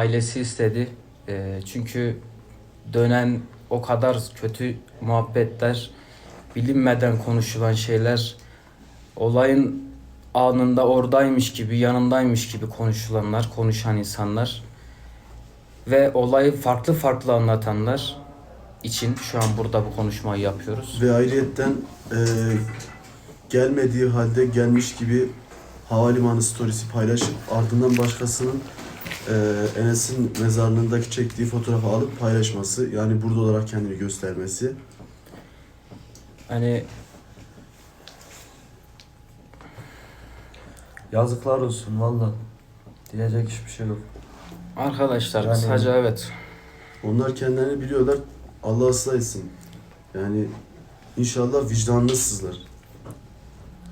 Ailesi istedi. Ee, çünkü dönen o kadar kötü muhabbetler, bilinmeden konuşulan şeyler, olayın anında oradaymış gibi, yanındaymış gibi konuşulanlar, konuşan insanlar ve olayı farklı farklı anlatanlar için şu an burada bu konuşmayı yapıyoruz. Ve ayrıyetten e, gelmediği halde gelmiş gibi havalimanı storiesi paylaşıp ardından başkasının e, Enes'in mezarlığındaki çektiği fotoğrafı alıp paylaşması. Yani burada olarak kendini göstermesi. Hani Yazıklar olsun valla. Diyecek hiçbir şey yok. arkadaşlar Yani- kısaca evet Onlar kendilerini biliyorlar. Allah ıslah etsin. Yani inşallah vicdanlısızlar.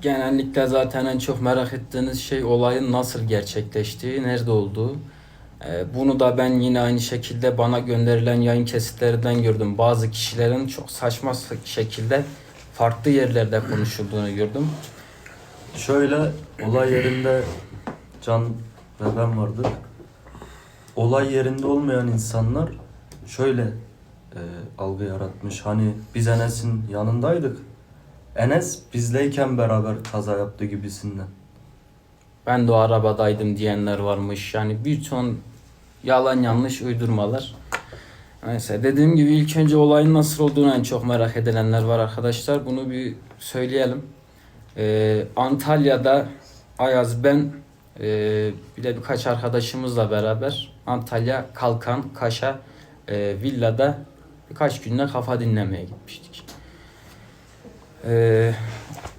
Genellikle zaten en çok merak ettiğiniz şey olayın nasıl gerçekleştiği, nerede olduğu. Ee, Bunu da ben yine aynı şekilde bana gönderilen yayın kesitlerinden gördüm. Bazı kişilerin çok saçma şekilde farklı yerlerde konuşulduğunu gördüm. Şöyle olay yerinde Can ve ben vardık. Olay yerinde olmayan insanlar şöyle e, algı yaratmış. Hani biz Enes'in yanındaydık. Enes bizleyken beraber kaza yaptı gibisinden. Ben de o arabadaydım diyenler varmış. Yani bir ton yalan yanlış uydurmalar. Neyse dediğim gibi ilk önce olayın nasıl olduğunu en çok merak edilenler var arkadaşlar. Bunu bir söyleyelim. Ee, Antalya'da Ayaz ben e, bir de birkaç arkadaşımızla beraber Antalya Kalkan Kaş'a e, villada birkaç günde kafa dinlemeye gitmiştik. Ee,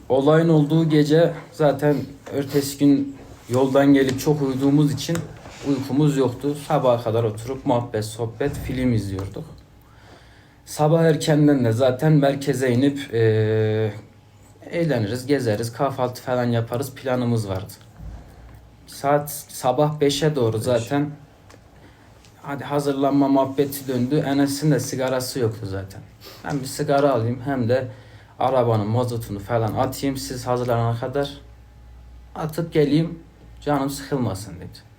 olayın olduğu gece zaten ertesi gün yoldan gelip çok uyuduğumuz için uykumuz yoktu. Sabaha kadar oturup muhabbet, sohbet, film izliyorduk. Sabah erkenden de zaten merkeze inip eee, eğleniriz, gezeriz, kahvaltı falan yaparız planımız vardı. Saat sabah 5'e doğru zaten hadi hazırlanma muhabbeti döndü. Enes'in de sigarası yoktu zaten. Hem bir sigara alayım hem de arabanın mazotunu falan atayım siz hazırlanana kadar atıp geleyim canım sıkılmasın dedi.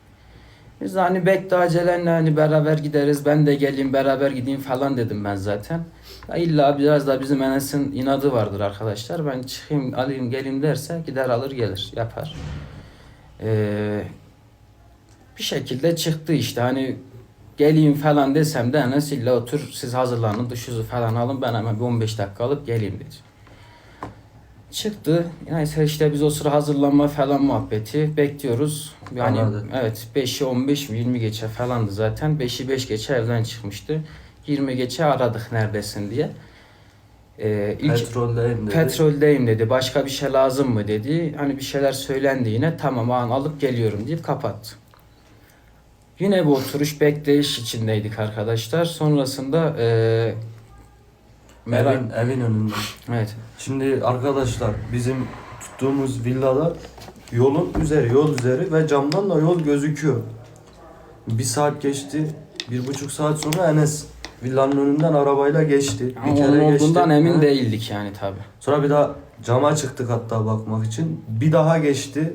Biz hani bekle acelenle hani beraber gideriz ben de geleyim beraber gideyim falan dedim ben zaten. Ya illa biraz da bizim Enes'in inadı vardır arkadaşlar. Ben çıkayım alayım geleyim derse gider alır gelir yapar. Ee, bir şekilde çıktı işte hani geleyim falan desem de Enes illa otur siz hazırlanın duşunuzu falan alın ben hemen bir 15 dakika alıp geleyim dedi. Çıktı. Neyse işte biz o sıra hazırlanma falan muhabbeti bekliyoruz. Yani Anladım. evet 5'i 15 mi 20 geçe falandı zaten. 5'i 5 geçe evden çıkmıştı. 20 geçe aradık neredesin diye. Ee, ilk Petroldeyim dedi. petroldeyim dedi. Başka bir şey lazım mı dedi. Hani bir şeyler söylendi yine. Tamam an alıp geliyorum deyip kapattı. Yine bu oturuş bekleyiş içindeydik arkadaşlar. Sonrasında eee merak... Evin, evin önünde. Evet. Şimdi arkadaşlar bizim tuttuğumuz villada yolun üzeri, yol üzeri ve camdan da yol gözüküyor. Bir saat geçti. Bir buçuk saat sonra Enes villanın önünden arabayla geçti. Ama onun olduğundan emin değildik yani tabi. Sonra bir daha cama çıktık hatta bakmak için. Bir daha geçti.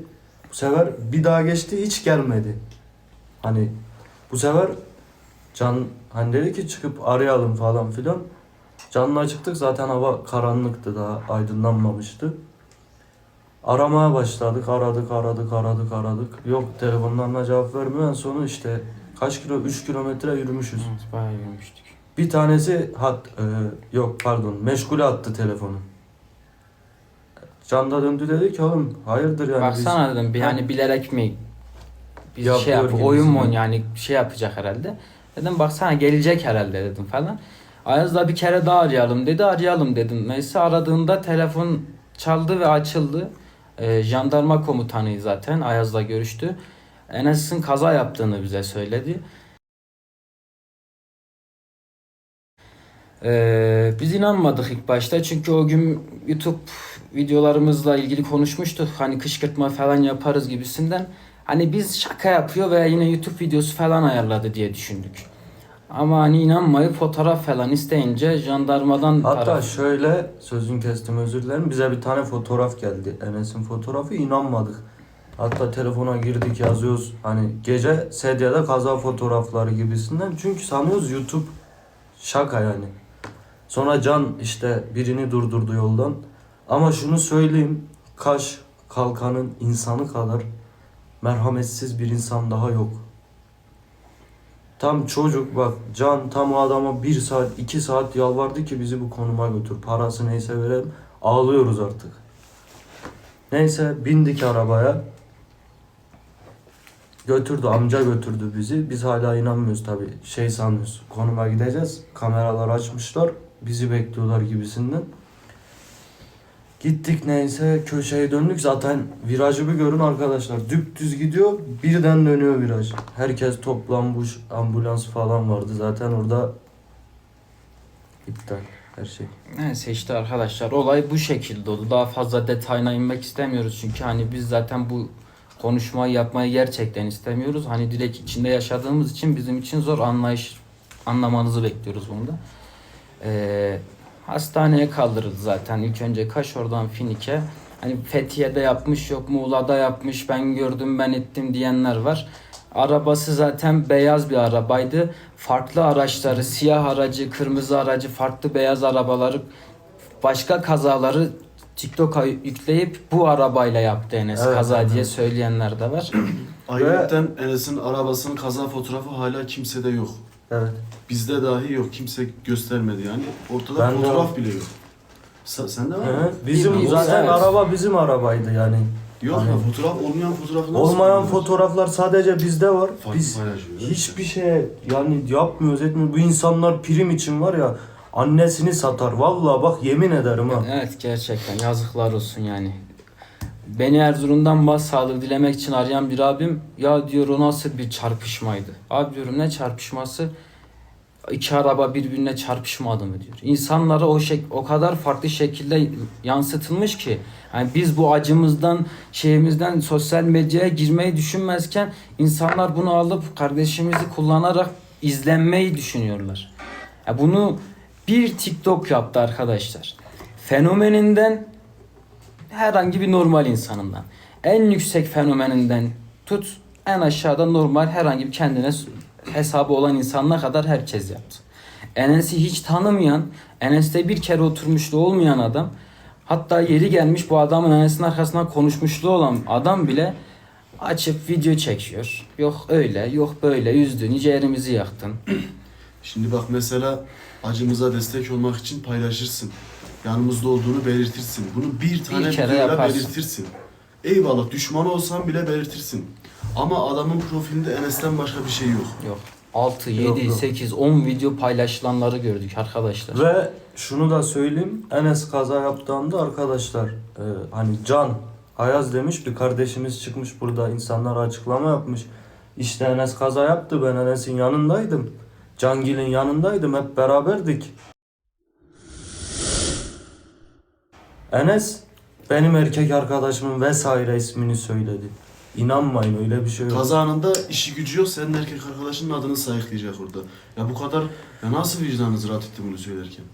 Bu sefer bir daha geçti hiç gelmedi. Hani bu sefer Can hani dedi ki çıkıp arayalım falan filan. Can'la çıktık zaten hava karanlıktı daha aydınlanmamıştı. Aramaya başladık. Aradık, aradık, aradık, aradık. Yok telefonlarına cevap vermiyor. En sonu işte kaç kilo? 3 kilometre yürümüşüz. Evet, bayağı yürümüştük. Bir tanesi hat e, yok pardon meşgule attı telefonu. Can da döndü dedi ki oğlum hayırdır yani Baksana biz... dedim bir Ha. hani bilerek mi bir Yapıyor şey yap, oyun mu yani şey yapacak herhalde. Dedim baksana gelecek herhalde dedim falan. Ayaz da bir kere daha arayalım dedi arayalım dedim. Neyse aradığında telefon çaldı ve açıldı. Ee, jandarma komutanı zaten Ayaz'la görüştü. Enes'in kaza yaptığını bize söyledi. Ee, biz inanmadık ilk başta çünkü o gün YouTube videolarımızla ilgili konuşmuştuk. Hani kışkırtma falan yaparız gibisinden. Hani biz şaka yapıyor veya yine YouTube videosu falan ayarladı diye düşündük. Ama hani inanmayıp fotoğraf falan isteyince jandarmadan Hatta taraf- şöyle sözün kestim özür dilerim bize bir tane fotoğraf geldi. Enes'in fotoğrafı inanmadık. Hatta telefona girdik yazıyoruz hani gece sedyede kaza fotoğrafları gibisinden. Çünkü sanıyoruz YouTube şaka yani. Sonra Can işte birini durdurdu yoldan. Ama şunu söyleyeyim. Kaş kalkanın insanı kadar merhametsiz bir insan daha yok. Tam çocuk bak Can tam adama bir saat iki saat yalvardı ki bizi bu konuma götür. Parası neyse verelim. Ağlıyoruz artık. Neyse bindik arabaya. Götürdü amca götürdü bizi. Biz hala inanmıyoruz tabi. Şey sanıyoruz. Konuma gideceğiz. Kameralar açmışlar. Bizi bekliyorlar gibisinden. Gittik neyse köşeye döndük. Zaten virajı bir görün arkadaşlar. Dümdüz gidiyor. Birden dönüyor viraj. Herkes toplanmış. Ambulans falan vardı. Zaten orada iptal her şey. Neyse işte arkadaşlar olay bu şekilde oldu. Daha fazla detayına inmek istemiyoruz çünkü hani biz zaten bu konuşmayı yapmayı gerçekten istemiyoruz. Hani direkt içinde yaşadığımız için bizim için zor anlayış anlamanızı bekliyoruz bunu da. Hastaneye kaldırıldı zaten. İlk önce Kaş oradan Finik'e. Hani Fethiye'de yapmış yok Muğla'da yapmış ben gördüm ben ettim diyenler var. Arabası zaten beyaz bir arabaydı. Farklı araçları, siyah aracı, kırmızı aracı, farklı beyaz arabaları, başka kazaları TikTok'a yükleyip bu arabayla yaptı Enes Evet, kaza evet. diye söyleyenler de var. Ayrıca Enes'in arabasının kaza fotoğrafı hala kimsede yok. Evet. Bizde dahi yok. Kimse göstermedi yani. Ortada Ben de- fotoğraf bile yok. Sen, sende var mı? Bizim Biz- zaten evet. araba bizim arabaydı yani. Yok Hani- ya fotoğraf olmayan fotoğrafı nasıl Olmayan fotoğraflar sadece bizde var. Farklı Biz hiçbir şey yani yapmıyoruz etmiyoruz. Bu insanlar prim için var ya annesini satar. Vallahi bak yemin ederim ha. Evet gerçekten yazıklar olsun yani. Beni Erzurum'dan başsağlığı dilemek için arayan bir abim ya diyor o nasıl bir çarpışmaydı. Abi diyorum ne çarpışması? İki araba birbirine çarpışmadı mı diyor. İnsanlara o şek o kadar farklı şekilde yansıtılmış ki yani biz bu acımızdan şeyimizden sosyal medyaya girmeyi düşünmezken insanlar bunu alıp kardeşimizi kullanarak izlenmeyi düşünüyorlar. Ya bunu bir TikTok yaptı arkadaşlar. Fenomeninden herhangi bir normal insanından. En yüksek fenomeninden tut en aşağıda normal herhangi bir kendine hesabı olan insanına kadar herkes yaptı. Enes'i hiç tanımayan, Enes'te bir kere oturmuşluğu olmayan adam hatta yeri gelmiş bu adamın Enes'in arkasından konuşmuşluğu olan adam bile açıp video çekiyor. Yok öyle, yok böyle üzdün, nice yerimizi yaktın. Şimdi bak mesela acımıza destek olmak için paylaşırsın. Yanımızda olduğunu belirtirsin. Bunu bir tane kere videoyla yaparsın. belirtirsin. Eyvallah düşman olsan bile belirtirsin. Ama adamın profilinde Enes'ten başka bir şey yok. Yok. 6, Yok, 7, yok. 8, 10 video paylaşılanları gördük arkadaşlar. Ve şunu da söyleyeyim. Enes kaza yaptığında arkadaşlar e, hani Can Ayaz demiş bir kardeşimiz çıkmış burada insanlara açıklama yapmış. İşte Enes kaza yaptı ben Enes'in yanındaydım. Cangil'in yanındaydım hep beraberdik. Enes benim erkek arkadaşımın vesaire ismini söyledi. İnanmayın öyle bir şey yok. Kaza anında işi gücü yok senin erkek arkadaşının adını sayıklayacak orada. Ya bu kadar ya nasıl vicdanınız rahat etti bunu söylerken?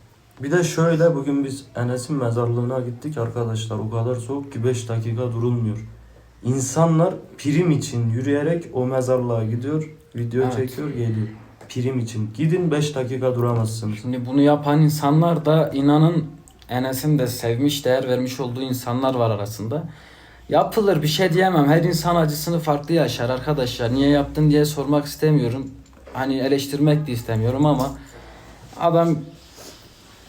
Bir de şöyle bugün biz Enes'in mezarlığına gittik arkadaşlar. O kadar soğuk ki 5 dakika durulmuyor. İnsanlar prim için yürüyerek o mezarlığa gidiyor, video Evet. çekiyor, geliyor. Prim için. Gidin 5 dakika duramazsınız. Şimdi bunu yapan insanlar da inanın Enes'in de sevmiş, değer vermiş olduğu insanlar var arasında. Yapılır bir şey diyemem. Her insan acısını farklı yaşar arkadaşlar. Niye yaptın diye sormak istemiyorum. Hani eleştirmek de istemiyorum ama adam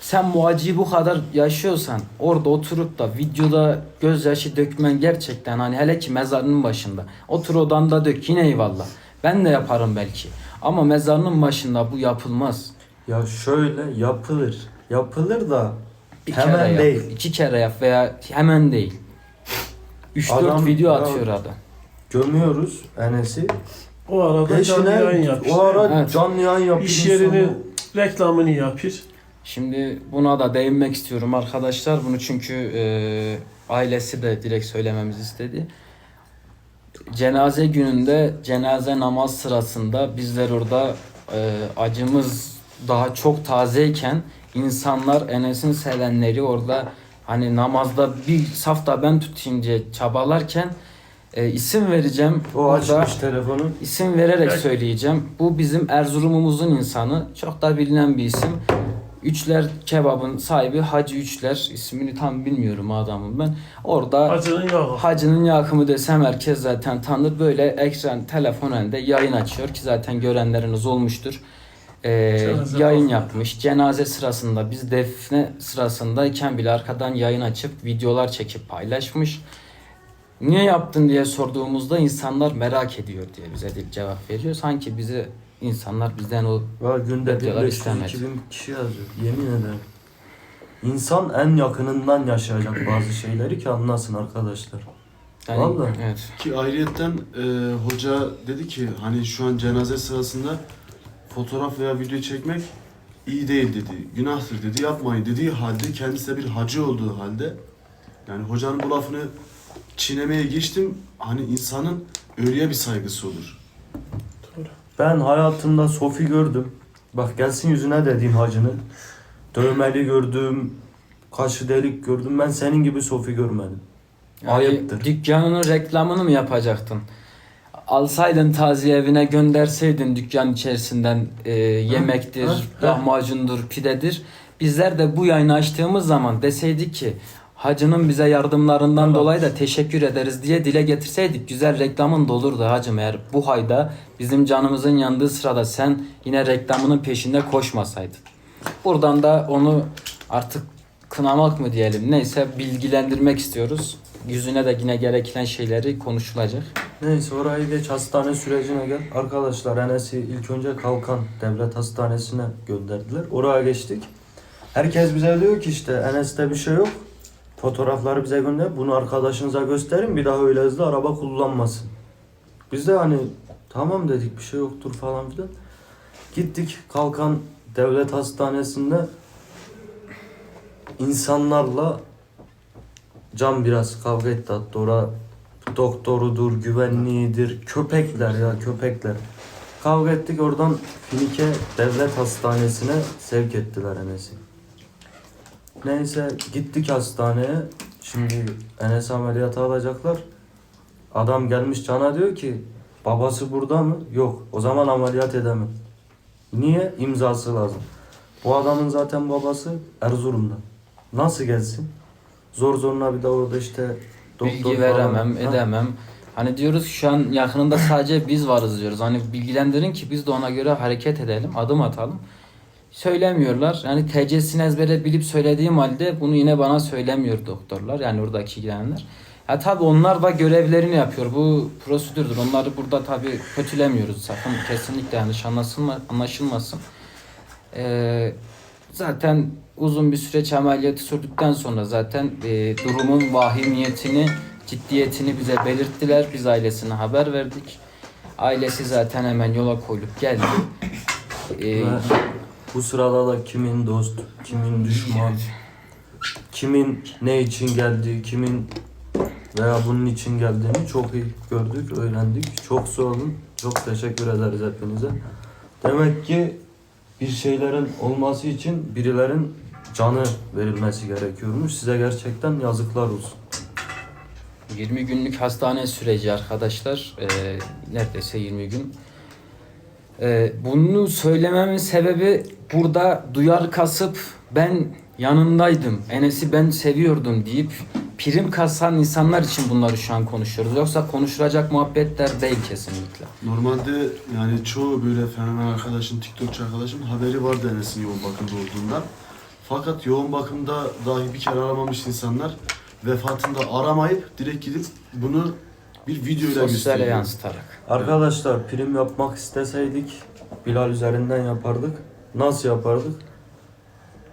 sen bu acıyı bu kadar yaşıyorsan orada oturup da videoda gözyaşı dökmen gerçekten hani hele ki mezarının başında otur odanda dök yine eyvallah. Ben de yaparım belki. Ama mezarının başında bu yapılmaz. Ya şöyle yapılır. Yapılır da Bir Hemen kere yap, değil. iki kere yap veya hemen değil. 3-4 Adam- video ya- atıyor adam. gömüyoruz Enes'i. O arada canlı yayın Peşine yapıyor. o ara Evet. canlı yayın yapıyor. İş yerini reklamını yapır. Şimdi buna da değinmek istiyorum arkadaşlar. Bunu çünkü e, ailesi de direkt söylememizi istedi. Cenaze gününde cenaze namaz sırasında bizler orada e, acımız daha çok tazeyken insanlar Enes'in sevenleri orada hani namazda bir safta ben tutayım diye çabalarken E, isim vereceğim. O Burada açmış telefonu. isim vererek Evet. söyleyeceğim. Bu bizim Erzurum'umuzun insanı. Çok da bilinen bir isim. Üçler kebabın sahibi Hacı Üçler. ismini tam bilmiyorum adamın ben. Orada Acının yağı. Hacı'nın yakımı desem herkes zaten tanır. Böyle ekran, telefon önünde yayın açıyor ki zaten görenleriniz olmuştur. Cenaze yayın falan. yapmış. Cenaze sırasında biz defne sırasındayken bile arkadan yayın açıp videolar çekip paylaşmış. Niye yaptın diye sorduğumuzda insanlar merak ediyor diye bize de cevap veriyor. Sanki bizi insanlar bizden o Var günde Videolar 1500 istemedi. 2000 kişi yazıyor. Yemin ederim. İnsan en yakınından yaşayacak bazı şeyleri ki anlasın arkadaşlar. yani, Vallahi. evet. Ki ayrıyetten e, hoca dedi ki hani şu an cenaze sırasında fotoğraf veya video çekmek iyi değil dedi. Günahtır dedi. Yapmayın dediği halde kendisi de bir hacı olduğu halde yani hocanın bu lafını çiğnemeye geçtim. Hani insanın ölüye bir saygısı olur. Doğru. Ben hayatımda Sofi gördüm. Bak gelsin yüzüne dediğim hacının. Dövmeli gördüm. Kaşı delik gördüm. Ben senin gibi Sofi görmedim. Yani Ayıptır. dükkanının reklamını mı yapacaktın? Alsaydın taziye evine gönderseydin dükkan içerisinden e, yemektir, lahmacundur, pidedir. Bizler de bu yayını açtığımız zaman deseydik ki hacının bize yardımlarından dolayı da teşekkür ederiz diye dile getirseydik güzel reklamın da olurdu hacım eğer bu hayda bizim canımızın yandığı sırada sen yine reklamının peşinde koşmasaydın. Buradan da onu artık kınamak mı diyelim neyse bilgilendirmek istiyoruz. Yüzüne de yine gereken şeyleri konuşulacak. Neyse orayı geç hastane sürecine gel. Arkadaşlar Enes'i ilk önce Kalkan Devlet Hastanesi'ne gönderdiler. Oraya geçtik. Herkes bize diyor ki işte Enes'te bir şey yok. Fotoğrafları bize gönder. Bunu arkadaşınıza gösterin. Bir daha öyle hızlı araba kullanmasın. Biz de hani tamam dedik bir şey yoktur falan filan. Gittik Kalkan Devlet Hastanesi'nde insanlarla Can biraz kavga etti hatta ora doktorudur, güvenliğidir, köpekler ya köpekler. Kavga ettik oradan Finike Devlet Hastanesi'ne sevk ettiler Enes'i. Neyse gittik hastaneye. Şimdi Enes ameliyata alacaklar. Adam gelmiş Can'a diyor ki babası burada mı? Yok. O zaman ameliyat edemem. Niye? İmzası lazım. Bu adamın zaten babası Erzurum'da. Nasıl gelsin? Zor zoruna bir de orada işte doktor Bilgi falan- veremem, Ha? edemem. Hani diyoruz şu an yakınında sadece biz varız diyoruz. Hani bilgilendirin ki biz de ona göre hareket edelim, adım atalım. Söylemiyorlar. Yani TC'sini ezbere bilip söylediğim halde bunu yine bana söylemiyor doktorlar. Yani oradaki ilgilenenler. Ya tabii onlar da görevlerini yapıyor. Bu prosedürdür. Onları burada tabii kötülemiyoruz. Sakın kesinlikle yanlış anlaşılma, anlaşılmasın. Ee, zaten uzun bir süreç ameliyatı sürdükten sonra zaten e, durumun vahimiyetini, ciddiyetini bize belirttiler. Biz ailesine haber verdik. Ailesi zaten hemen yola koyulup geldi. Ve bu sırada da kimin dost, kimin düşman, kimin ne için geldiği, kimin veya bunun için geldiğini çok iyi gördük, öğrendik. Çok sağ olun. Çok teşekkür ederiz hepinize. Demek ki bir şeylerin olması için birilerin canı verilmesi gerekiyormuş. Size gerçekten yazıklar olsun. 20 günlük hastane süreci arkadaşlar. Ee, neredeyse 20 gün. Ee, bunu söylememin sebebi burada duyar kasıp ben yanındaydım. Enes'i ben seviyordum deyip prim kasan insanlar için bunları şu an konuşuyoruz. Yoksa konuşulacak muhabbetler değil kesinlikle. Normalde yani çoğu böyle fenomen arkadaşın, TikTokçu arkadaşın haberi vardı Enes'in yoğun bakımda olduğundan. Fakat yoğun bakımda dahi bir kere aramamış insanlar vefatında aramayıp direkt gidip bunu bir videoyla Sosyale gösteriyor. yansıtarak. Arkadaşlar prim yapmak isteseydik Bilal üzerinden yapardık. Nasıl yapardık?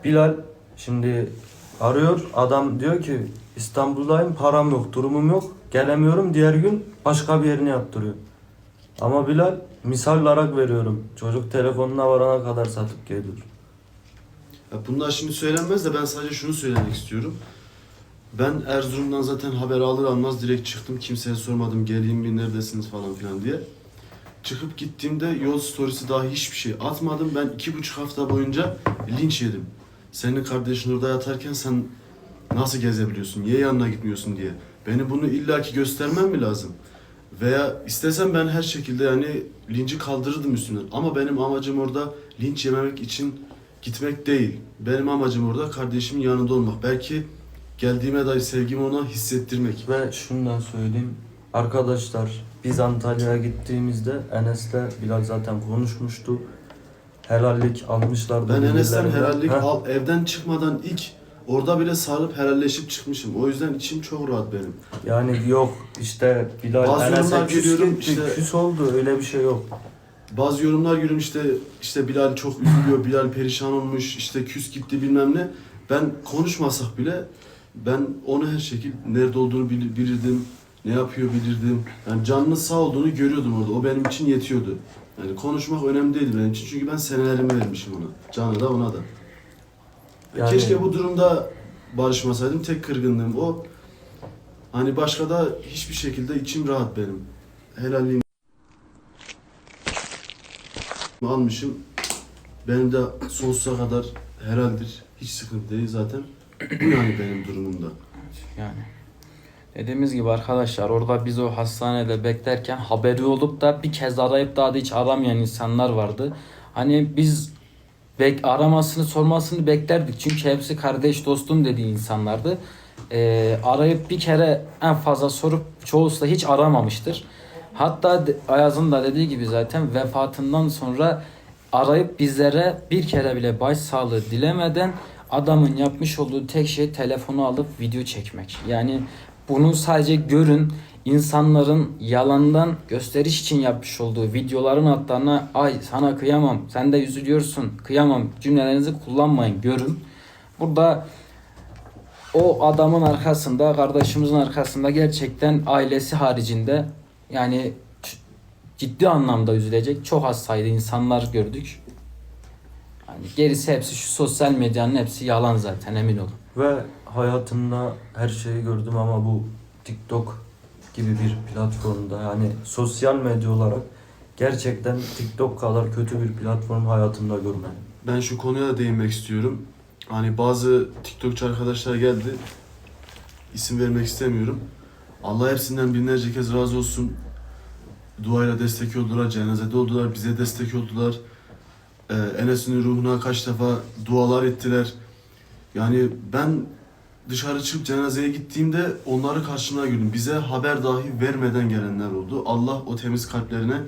Bilal şimdi arıyor. Adam diyor ki İstanbul'dayım param yok durumum yok. Gelemiyorum diğer gün başka bir yerini yaptırıyor. Ama Bilal misal olarak veriyorum. Çocuk telefonuna varana kadar satıp geliyor. Ya bunlar şimdi söylenmez de ben sadece şunu söylemek istiyorum. Ben Erzurum'dan zaten haber alır almaz direkt çıktım. Kimseye sormadım geleyim mi neredesiniz falan filan diye. Çıkıp gittiğimde yol storiesi daha hiçbir şey atmadım. Ben iki buçuk hafta boyunca linç yedim. Senin kardeşin orada yatarken sen Nasıl gezebiliyorsun? Niye yanına gitmiyorsun diye. Beni bunu illaki göstermem mi lazım? Veya istesem ben her şekilde yani linci kaldırırdım üstünden. Ama benim amacım orada linç yememek için gitmek değil. Benim amacım orada kardeşimin yanında olmak. Belki geldiğime dair sevgimi ona hissettirmek. Ve şundan söyleyeyim. Arkadaşlar biz Antalya'ya gittiğimizde Enes'le Bilal zaten konuşmuştu. Helallik almışlardı. Ben Enes'ten helallik Heh. al, evden çıkmadan ilk orada bile sarılıp helalleşip çıkmışım. O yüzden içim çok rahat benim. Yani yok işte Bilal Bazı Enes'e yorumlar küs görüyorum, gitti, işte- küs oldu öyle bir şey yok. Bazı yorumlar görüyorum işte işte Bilal çok üzülüyor, Bilal perişan olmuş, işte küs gitti bilmem ne. Ben konuşmasak bile ben onu her şekilde nerede olduğunu bil- bilirdim, ne yapıyor bilirdim. Yani canının sağ olduğunu görüyordum orada. O benim için yetiyordu. Yani konuşmak önemli değil benim için çünkü ben senelerimi vermişim ona. Canı da ona da. Yani- Keşke bu durumda barışmasaydım. Tek kırgınlığım o. Hani başka da hiçbir şekilde içim rahat benim. Helalliğimi almışım. Benim de sonsuza kadar helaldir. Hiç sıkıntı değil zaten. Bu yani benim durumumda. Yani dediğimiz gibi arkadaşlar orada biz o hastanede beklerken haberi olup da bir kez arayıp daha da hiç aramayan insanlar vardı. Hani biz bek aramasını sormasını beklerdik çünkü hepsi kardeş dostum dediği insanlardı. Ee, arayıp bir kere en fazla sorup çoğusu da hiç aramamıştır. Hatta Ayaz'ın da dediği gibi zaten vefatından sonra arayıp bizlere bir kere bile başsağlığı dilemeden adamın yapmış olduğu tek şey telefonu alıp video çekmek. Yani bunu sadece görün insanların yalandan gösteriş için yapmış olduğu videoların altlarına ay sana kıyamam sen de üzülüyorsun kıyamam cümlelerinizi kullanmayın görün. Burada o adamın arkasında kardeşimizin arkasında gerçekten ailesi haricinde yani ciddi anlamda üzülecek çok az sayıda insanlar gördük. Yani gerisi hepsi şu sosyal medyanın hepsi yalan zaten emin olun. Ve hayatımda her şeyi gördüm ama bu TikTok gibi bir platformda yani sosyal medya olarak gerçekten TikTok kadar kötü bir platform hayatımda görmedim. Ben şu konuya da değinmek istiyorum. Hani bazı TikTokçu arkadaşlar geldi. İsim vermek istemiyorum. Allah hepsinden binlerce kez razı olsun. Duayla destek oldular, cenazede oldular, bize destek oldular. Ee, Enes'in ruhuna kaç defa dualar ettiler. Yani ben dışarı çıkıp cenazeye gittiğimde onları karşımda gördüm. Bize haber dahi vermeden gelenler oldu. Allah o temiz kalplerine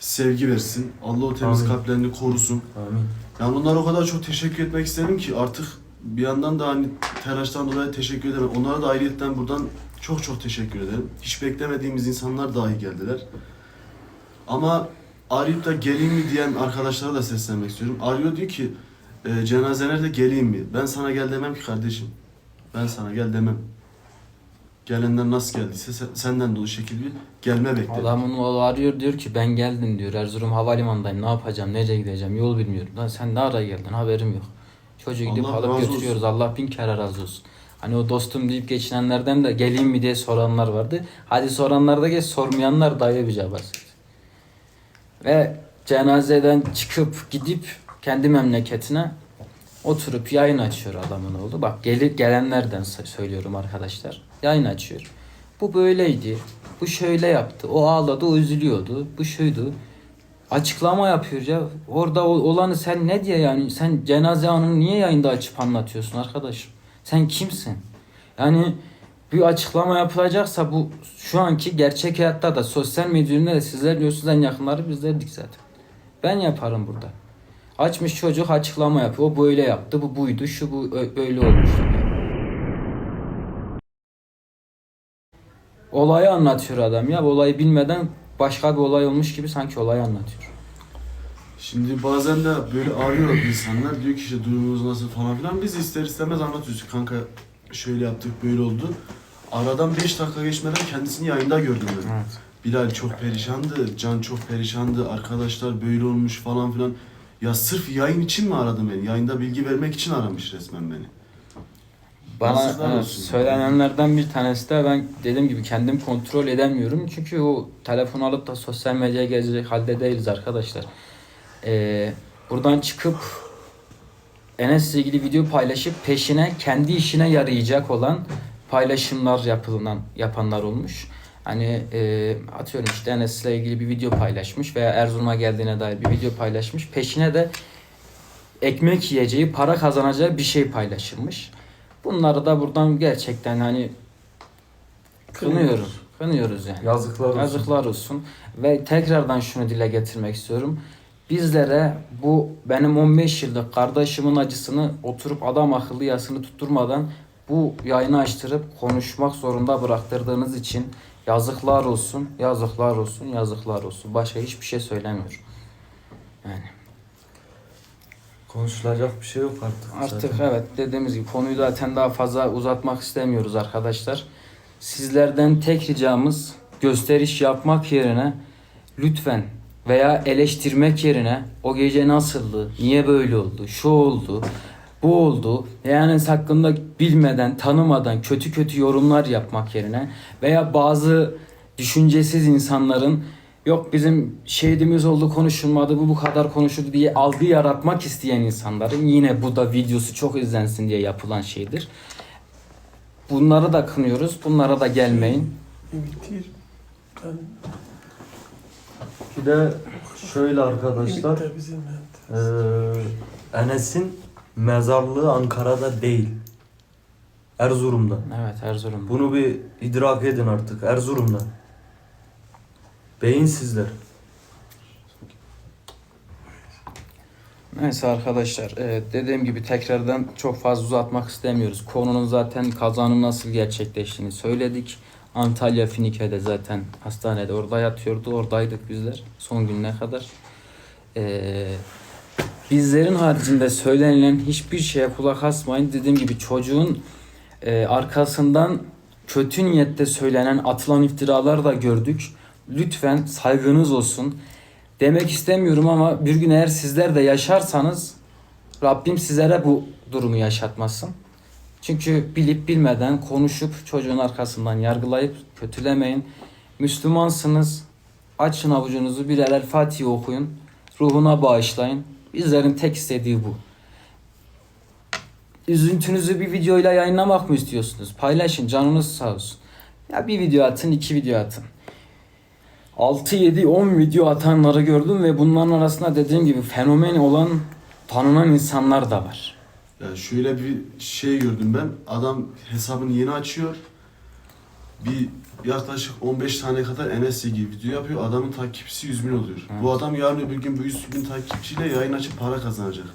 sevgi versin. Allah o temiz Amin. kalplerini korusun. Amin. Yani onlara o kadar çok teşekkür etmek istedim ki artık bir yandan da hani telaştan dolayı teşekkür edemem. Onlara da ayrıyetten buradan çok çok teşekkür ederim. Hiç beklemediğimiz insanlar dahi geldiler. Ama arayıp da geleyim mi diyen arkadaşlara da seslenmek istiyorum. Arıyor diyor ki e, cenaze nerede geleyim mi? Ben sana gel demem ki kardeşim. Ben sana gel demem. Gelenler nasıl geldiyse sen- senden de o şekilde bir gelme beklerim. Adamın oğlu arıyor diyor ki ben geldim diyor Erzurum Havalimanı'ndayım ne yapacağım nereye gideceğim yol bilmiyorum. Lan sen ne ara geldin haberim yok. Çocuğu gidip Allah alıp götürüyoruz Allah bin kere razı olsun. Hani o dostum deyip geçinenlerden de geleyim mi diye soranlar vardı. Hadi soranlar da geç sormayanlar da ayrı bir cabası. Ve cenazeden çıkıp gidip kendi memleketine oturup yayın açıyor adamın oğlu. Bak gelip gelenlerden söylüyorum arkadaşlar. Yayın açıyor. Bu böyleydi. Bu şöyle yaptı. O ağladı, o üzülüyordu. Bu şuydu. Açıklama yapıyor ya. Orada olanı sen ne diye yani sen cenaze anını niye yayında açıp anlatıyorsun arkadaşım? Sen kimsin? Yani bir açıklama yapılacaksa bu şu anki gerçek hayatta da sosyal medyada da sizler biliyorsunuz en yakınları bizlerdik zaten. Ben yaparım burada. Açmış çocuk açıklama yapıyor. O böyle yaptı. Bu buydu. Şu bu böyle olmuş. Olayı anlatıyor adam ya. Olayı bilmeden başka bir olay olmuş gibi sanki olayı anlatıyor. Şimdi bazen de böyle arıyor insanlar diyor ki işte durumunuz nasıl falan filan biz ister istemez anlatıyoruz kanka şöyle yaptık böyle oldu. Aradan 5 dakika geçmeden kendisini yayında gördüm ben. Evet. Bilal çok perişandı, Can çok perişandı, arkadaşlar böyle olmuş falan filan. Ya sırf yayın için mi aradı beni? Yayında bilgi vermek için aramış resmen beni. Bana olsun. söylenenlerden bir tanesi de ben dediğim gibi kendim kontrol edemiyorum. Çünkü o telefonu alıp da sosyal medyaya gezecek halde değiliz arkadaşlar. Ee, buradan çıkıp Enes'le ilgili video paylaşıp peşine kendi işine yarayacak olan paylaşımlar yapılan yapanlar olmuş. Hani e, atıyorum işte Enes'le ilgili bir video paylaşmış veya Erzurum'a geldiğine dair bir video paylaşmış. Peşine de ekmek yiyeceği, para kazanacağı bir şey paylaşılmış. Bunları da buradan gerçekten hani kınıyoruz. Kınıyoruz yani. Yazıklar olsun. Yazıklar olsun. Ve tekrardan şunu dile getirmek istiyorum. Bizlere bu benim 15 yıllık kardeşimin acısını oturup adam akıllı yasını tutturmadan bu yayını açtırıp konuşmak zorunda bıraktırdığınız için yazıklar olsun, yazıklar olsun, yazıklar olsun. Başka hiçbir şey söylemiyorum. Yani Konuşulacak bir şey yok artık. artık zaten. evet dediğimiz gibi konuyu zaten daha fazla uzatmak istemiyoruz arkadaşlar. Sizlerden tek ricamız gösteriş yapmak yerine lütfen veya eleştirmek yerine o gece nasıldı, niye böyle oldu, şu oldu, bu oldu. Yani hakkında bilmeden, tanımadan kötü kötü yorumlar yapmak yerine veya bazı düşüncesiz insanların yok bizim şehidimiz oldu konuşulmadı bu bu kadar konuşuldu diye algı yaratmak isteyen insanların yine bu da videosu çok izlensin diye yapılan şeydir. Bunları da kınıyoruz. Bunlara da gelmeyin. Bitir. Ben Bir de şöyle arkadaşlar. Ümit de bizimle. Ee, Enes'in mezarlığı Ankara'da değil. Erzurum'da. Evet Erzurum. Bunu bir idrak edin artık. Erzurum'da. Beyinsizler. Neyse arkadaşlar evet, dediğim gibi tekrardan çok fazla uzatmak istemiyoruz. Konunun zaten kazanın nasıl gerçekleştiğini söyledik. Antalya Finike'de zaten hastanede orada yatıyordu. Oradaydık bizler son gününe kadar. Ee, bizlerin haricinde söylenilen hiçbir şeye kulak asmayın. Dediğim gibi çocuğun e, arkasından kötü niyette söylenen atılan iftiralar da gördük. Lütfen saygınız olsun. Demek istemiyorum ama bir gün eğer sizler de yaşarsanız Rabbim sizlere bu durumu yaşatmasın. Çünkü bilip bilmeden konuşup çocuğun arkasından yargılayıp kötülemeyin. Müslümansınız. Açın avucunuzu birer El Fatiha okuyun. Ruhuna bağışlayın. Bizlerin tek istediği bu. Üzüntünüzü bir videoyla yayınlamak mı istiyorsunuz? Paylaşın canınız sağ olsun. Ya bir video atın, iki video atın. 6, 7, 10 video atanları gördüm ve bunların arasında dediğim gibi fenomen olan tanınan insanlar da var. Ya şöyle bir şey gördüm ben. Adam hesabını yeni açıyor. Bir yaklaşık 15 tane kadar Enes'le gibi video yapıyor. Adamın takipçisi 100 bin oluyor. Evet. Bu adam yarın öbür gün bu 100 bin takipçiyle yayın açıp para kazanacak.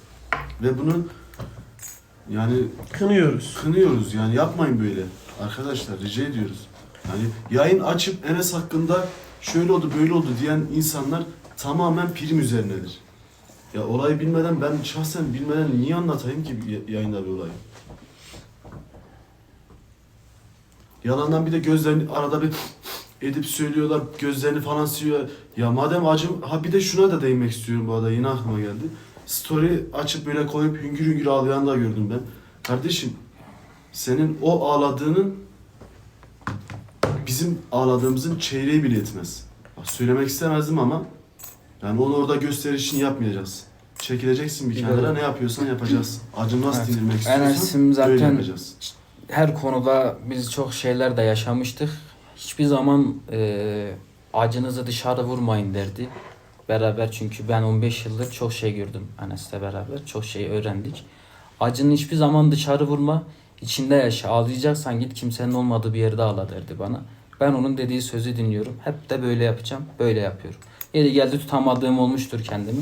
Ve bunu yani Kınıyoruz. kınıyoruz yani yapmayın böyle. Arkadaşlar rica ediyoruz. Yani yayın açıp Enes hakkında şöyle oldu böyle oldu diyen insanlar tamamen prim üzerinedir. Ya olayı bilmeden ben şahsen bilmeden niye anlatayım ki yayında bir olayı? Yalandan bir de gözlerini arada bir edip söylüyorlar, gözlerini falan siliyor. Ya madem acım, ha bir de şuna da değinmek istiyorum bu arada yine aklıma geldi. Story açıp böyle koyup hüngür hüngür ağlayan da gördüm ben. Kardeşim senin o ağladığının bizim ağladığımızın çeyreği bile etmez. Bak, söylemek istemezdim ama yani onu orada gösterişini yapmayacağız. Çekileceksin bir kenara ne yapıyorsan yapacaksın. Acını nasıl Evet. dindirmek istiyorsan zaten- böyle yapacağız. Her konuda biz çok şeyler de yaşamıştık. Hiçbir zaman e, acınızı dışarı vurmayın derdi. Beraber çünkü ben 15 yıldır çok şey gördüm Enes'le beraber. Çok şey öğrendik. Acını hiçbir zaman dışarı vurma. içinde yaşa. Ağlayacaksan git kimsenin olmadığı bir yerde ağla derdi bana. Ben onun dediği sözü dinliyorum. Hep de böyle yapacağım. Böyle yapıyorum. Yeri geldi tutamadığım olmuştur kendimi.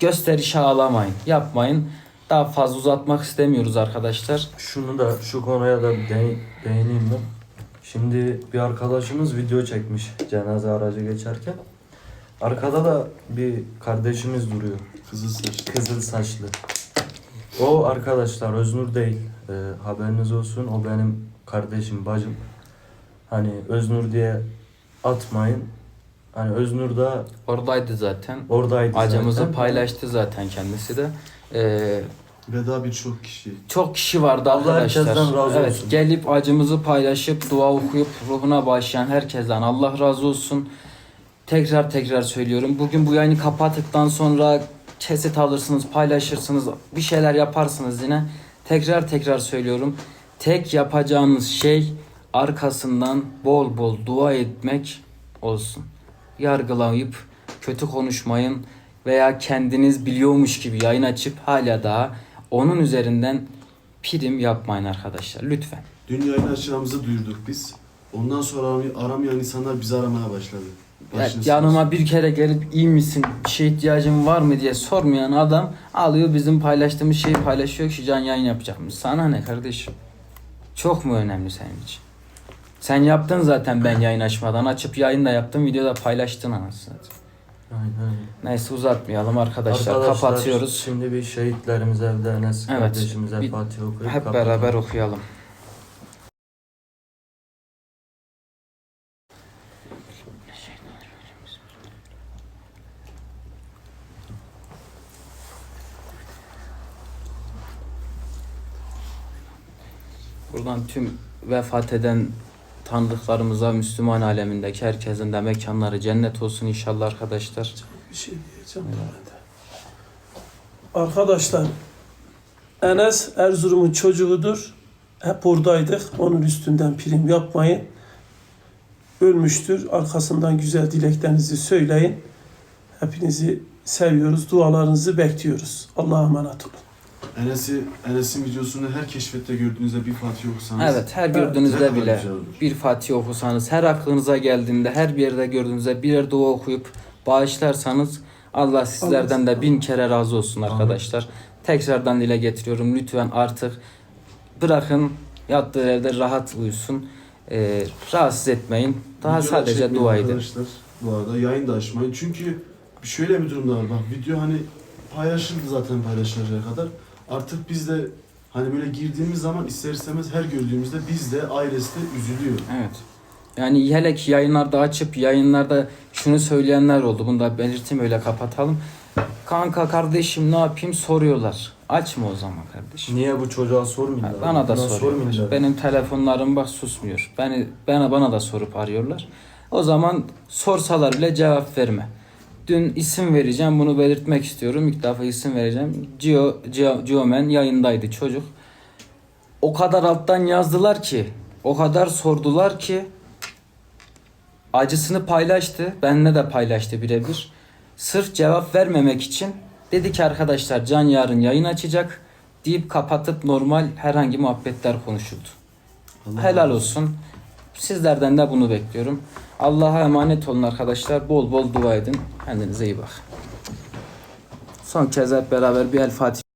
Gösterişe ağlamayın. Yapmayın. Daha fazla uzatmak istemiyoruz arkadaşlar. Şunu da şu konuya da değin- değineyim ben. Şimdi bir arkadaşımız video çekmiş cenaze aracı geçerken. Arkada da bir kardeşimiz duruyor. Kızıl saçlı. Kızıl saçlı. O arkadaşlar Öznur değil. Ee, haberiniz olsun. O benim kardeşim, bacım. Hani Öznur diye atmayın. Hani Öznur da Oradaydı zaten. oradaydı Acımızı zaten. paylaştı zaten kendisi de. Ee, Ve daha birçok kişi. çok kişi vardı Allah arkadaşlar. herkesten razı evet, olsun. gelip acımızı paylaşıp dua okuyup ruhuna bağışlayan herkesten Allah razı olsun. Tekrar tekrar söylüyorum. Bugün bu yayını kapattıktan sonra kesit alırsınız, paylaşırsınız, bir şeyler yaparsınız yine. Tekrar tekrar söylüyorum. Tek yapacağınız şey arkasından bol bol dua etmek olsun. Yargılayıp kötü konuşmayın veya kendiniz biliyormuş gibi yayın açıp hala daha onun üzerinden prim yapmayın arkadaşlar lütfen. Dün yayın açacağımızı duyurduk biz. Ondan sonra aram- aramayan insanlar bizi aramaya başladı. Ya Başınız yanıma bir kere gelip iyi misin, bir şeye ihtiyacın var mı diye sormayan adam alıyor bizim paylaştığımız şeyi paylaşıyor ki can yayın yapacakmış. Sana ne kardeşim? Çok mu önemli senin için? Sen yaptın zaten ben yayın açmadan. Açıp yayın da yaptın, videoda paylaştın anasını. satayım. Aynen. Neyse uzatmayalım arkadaşlar. Arkadaşlar Kapatıyoruz. şimdi bir şehitlerimize evde Enes Evet, kardeşimize bir- Fatih okuyup Hep kapatalım. beraber okuyalım. Buradan tüm vefat eden tanıdıklarımıza Müslüman alemindeki herkesin de mekanları cennet olsun inşallah arkadaşlar. Bir şey diyeceğim de. Arkadaşlar Enes Erzurum'un çocuğudur. Hep oradaydık. Onun üstünden prim yapmayın. Ölmüştür. Arkasından güzel dileklerinizi söyleyin. Hepinizi seviyoruz. Dualarınızı bekliyoruz. Allah'a emanet olun. Enes'i, Enes'in videosunu her keşfette gördüğünüzde bir Fatih okusanız. Evet her ne gördüğünüzde kadar bile güzel olur. bir Fatih okusanız, her aklınıza geldiğinde, her bir yerde gördüğünüzde birer dua okuyup bağışlarsanız Allah sizlerden de bin kere razı olsun arkadaşlar. Tekrardan dile getiriyorum lütfen artık bırakın yattığı evde rahat uyusun. Ee, rahatsız etmeyin. Daha Video sadece çekmeyin dua edin. Arkadaşlar bu arada yayın da açmayın. Çünkü şöyle bir durumda var. Bak video hani paylaşıldı zaten paylaşılacağı kadar. Artık biz de hani böyle girdiğimiz zaman ister istemez her gördüğümüzde biz de ailesi de üzülüyor. Evet. Yani hele ki yayınlarda açıp yayınlarda şunu söyleyenler oldu. Bunu da belirteyim öyle kapatalım. Kanka kardeşim ne yapayım soruyorlar. Açma o zaman kardeşim. Niye bu çocuğa sormuyorlar? Bana da Buna soruyorlar. Benim telefonlarım bak susmuyor. Beni bana bana da sorup arıyorlar. O zaman sorsalar bile cevap verme. Dün isim vereceğim. Bunu belirtmek istiyorum. İlk defa isim vereceğim. Gio, Gio, Giomen yayındaydı çocuk. O kadar alttan yazdılar ki, o kadar sordular ki acısını paylaştı. Benimle de paylaştı birebir. Sırf cevap vermemek için dedi ki arkadaşlar Can yarın yayın açacak deyip kapatıp normal herhangi muhabbetler konuşuldu. Allah Helal olsun. Sizlerden de bunu bekliyorum. Allah'a emanet olun arkadaşlar. Bol bol dua edin. Kendinize iyi bakın. Son kez hep beraber bir El Fatiha.